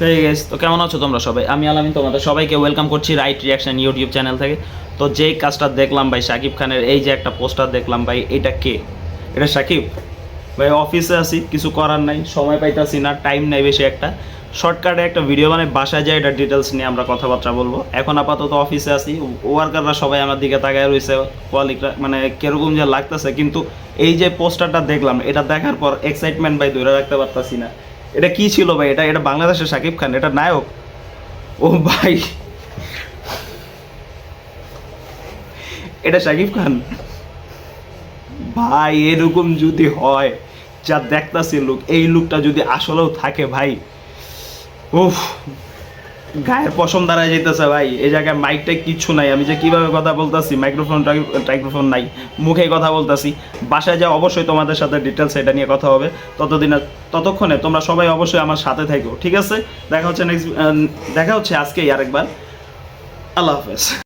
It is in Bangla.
গেস তো কেমন আছো তোমরা সবাই? আমি আলামিন তোমাদের সবাইকে ওয়েলকাম করছি রাইট রিয়াকশন ইউটিউব চ্যানেল থেকে। তো যেই কাজটা দেখলাম ভাই শাকিব খানের এই যে একটা পোস্টার দেখলাম ভাই, এটা কে? এটা শাকিব ভাই অফিসে আছি, কিছু করার নাই, সময় পাইতাছি না টাইম নাই বেশি একটা। শর্টকাটে একটা ভিডিও মানে বাসায় যায় এটা ডিটেলস নিয়ে আমরা কথাবার্তা বলব। এখন আপাতত অফিসে আছি ওয়ার্কাররা সবাই আমার দিকে তাকায় রয়েছে কোয়ালিটিটা মানে কীরকম যে লাগতেছে, কিন্তু এই যে পোস্টারটা দেখলাম, এটা দেখার পর এক্সাইটমেন্ট ভাই ধরে রাখতে পারতাছি না। এটা কি ছিল ভাই? এটা এটা বাংলাদেশের সাকিব খান, এটা নায়ক? ও ভাই। এটা সাকিব খান? ভাই, এরকম যদি হয়, যা দেখতাছি লোক, এই লুকটা যদি আসলেও থাকে ভাই, উফ। গায়ের পশম দাঁড়ায় যেতেছে ভাই। এই জায়গায় মাইকটা কিচ্ছু নাই। আমি যে কীভাবে কথা বলতেছি? মাইক্রোফোন মাইক্রোফোন নাই। মুখে কথা বলতেছি। বাসায় যা অবশ্যই তোমাদের সাথে ডিটেলস এটা নিয়ে কথা হবে। ততদিন, ততক্ষণে তোমরা সবাই অবশ্যই আমার সাথে থাকো, ঠিক আছে? দেখা হচ্ছে নেক্সট দেখা হচ্ছে আজকেই আরেকবার। আল্লাহ হাফেজ।